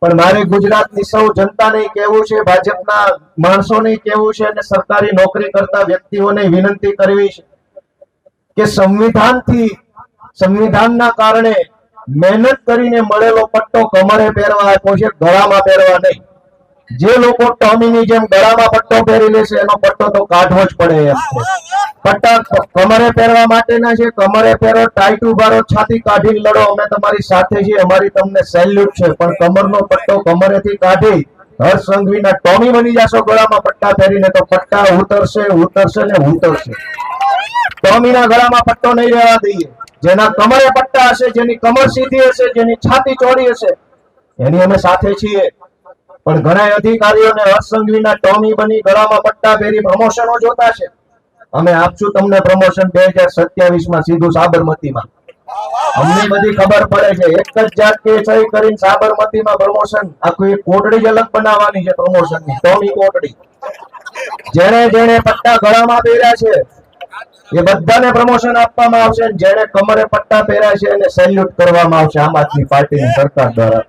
પણ મારે ગુજરાતની સૌ જનતાને કહેવું છે, ભાજપના માણસોને કહેવું છે અને સરકારી નોકરી કરતા વ્યક્તિઓને વિનંતી કરવી છે કે સંવિધાનથી, સંવિધાનના કારણે મહેનત કરીને મળેલો પટ્ટો કમરે પહેરવા આપ્યો છે, ગળામાં પહેરવા નહીં. જે લોકો ટોમીની જેમ ગળામાં પટ્ટો પહેરી લેશે, એનો પટ્ટો તો કાઢવો જ પડે એમ પટ્ટા કમરે પહેરવા માટેના છે. કમરે પહેરો ટાઈટ ઉભારો, છાતી કાઢી લડો. અમે તમારી સાથે છીએ. અમારી તમને સેલ્યુટ છે. પણ કમરનો પટ્ટો કમરેથી કાઢી હર્ષ સંઘવીના ટોમી બની જશો ગળામાં પટ્ટા પહેરીને તો પટ્ટા ઉતરશે ઉતરશે ને ઉતરશે. ટોમીના ગળામાં પટ્ટો નહીં રહેવા દઈએ. જેના કમરે પટ્ટા હશે, જેની કમર સીધી હશે, જેની છાતી ચોડી હશે, એની અમે સાથે છીએ. પણ ઘણા અધિકારીઓને હર્ષ સંઘવીના ટોમી બની ગળામાં પટ્ટા પહેરી પ્રમોશનો જોતા છે. અમે આપશું તમને પ્રમોશન બે હજાર સત્યાવીસમાં સીધું સાબરમતીમાં. અમને બધી ખબર પડે છે. એક જ જાત કે સહી કરીને સાબરમતીમાં પ્રમોશન આખું એક કોટડી જ અલગ બનાવવાની છે પ્રમોશનની ટોમી કોટડી. જેને જેને પટ્ટા ગળામાં પહેર્યા છે, એ બધાને પ્રમોશન આપવામાં આવશે. જેને કમરે પટ્ટા પહેર્યા છે, એને સેલ્યુટ કરવામાં આવશે આમ આદમી પાર્ટીની સરકાર દ્વારા.